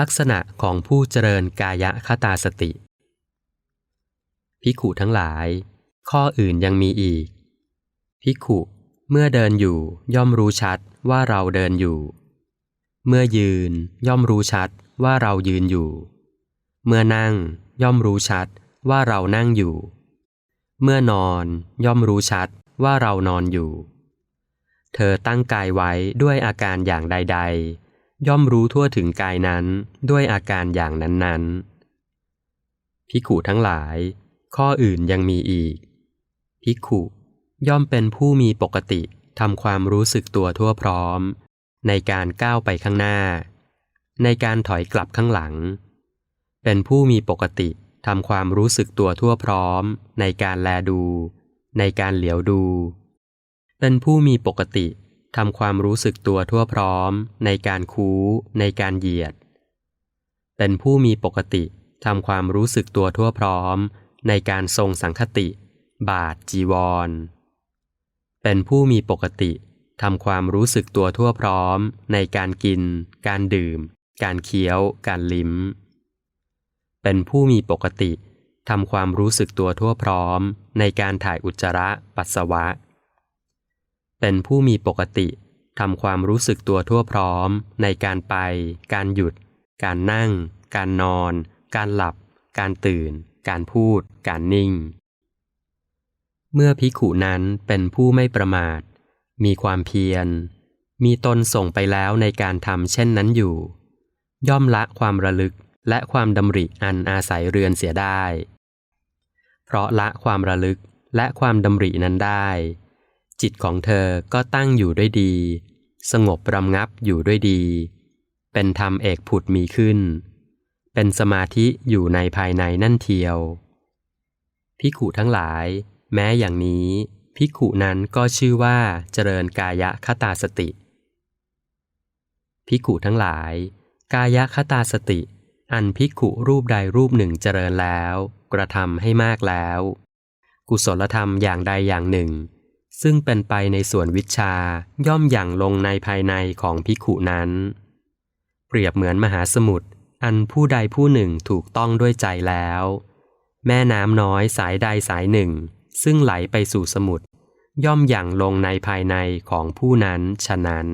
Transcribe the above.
ลักษณะของผู้เจริญกายคตาสติ พิขุทั้งหลาย ข้ออื่นยังมีอีก พิขุเมื่อเดินอยู่ย่อมรู้ชัดว่าเราเดินอยู่ เมื่อยืนย่อมรู้ชัดว่าเรายืนอยู่ เมื่อนั่งย่อมรู้ชัดว่าเรานั่งอยู่ เมื่อนอนย่อมรู้ชัดว่าเรานอนอยู่ เธอตั้งกายไว้ด้วยอาการอย่างใด ๆ ย่อมรู้ทั่วถึงกายนั้นด้วยอาการอย่างนั้นๆพิกขุทั้งหลาย ข้ออื่นยังมีอีกพิกขุย่อมเป็นผู้มีปกติทำความรู้สึกตัวทั่วพร้อม ในการก้าวไปข้างหน้า ในการถอยกลับข้างหลัง เป็นผู้มีปกติทำความรู้สึกตัวทั่วพร้อม ในการแลดู ในการเหลียวดู เป็นผู้มีปกติ ทำความรู้สึกตัวทั่วพร้อม ในการคู้ ในการเหยียด เป็นผู้มีปกติทำความรู้สึกตัวทั่วพร้อม ในการทรงสังคติ บาทจีวร เป็นผู้มีปกติทำความรู้สึกตัวทั่วพร้อม ในการกิน การดื่ม การเคี้ยว การลิ้ม เป็นผู้มีปกติทำความรู้สึกตัวทั่วพร้อม ในการถ่ายอุจจาระ ปัสสาวะ เป็นผู้มีปกติทำความรู้สึกตัวทั่วพร้อม ในการไป การหยุด การนั่ง การนอน การหลับ การตื่น การพูด การนิ่ง เมื่อภิขุนั้นเป็นผู้ไม่ประมาท มีความเพียร มีตนส่งไปแล้วในการทำเช่นนั้นอยู่ ย่อมละความระลึกและความดำริอันอาศัยเรือนเสียได้ เพราะละความระลึกและความดำรินั้นได้ จิตของเธอก็ตั้งอยู่ด้วยดี สงบรำงับอยู่ด้วยดี เป็นธรรมเอกผุดมีขึ้น เป็นสมาธิอยู่ในภายในนั่นเทียวพิขุทั้งหลาย แม้อย่างนี้พิขุนั้นก็ชื่อว่าเจริญกายคตาสติพิขุทั้งหลาย กายคตาสติ อันพิขุรูปใดรูปหนึ่งเจริญแล้ว กระทำให้มากแล้ว กุศลธรรมอย่างใดอย่างหนึ่ง ซึ่งเป็นไปในส่วนวิชาย่อมอย่างลงในภายในของพิขุนั้น เปรียบเหมือนมหาสมุทรอันผู้ใดผู้หนึ่งถูกต้องด้วยใจแล้ว แม่น้ำน้อยสายใดสายหนึ่ง ซึ่งไหลไปสู่สมุทรย่อมอย่างลงในภายในของผู้นั้นฉะนั้น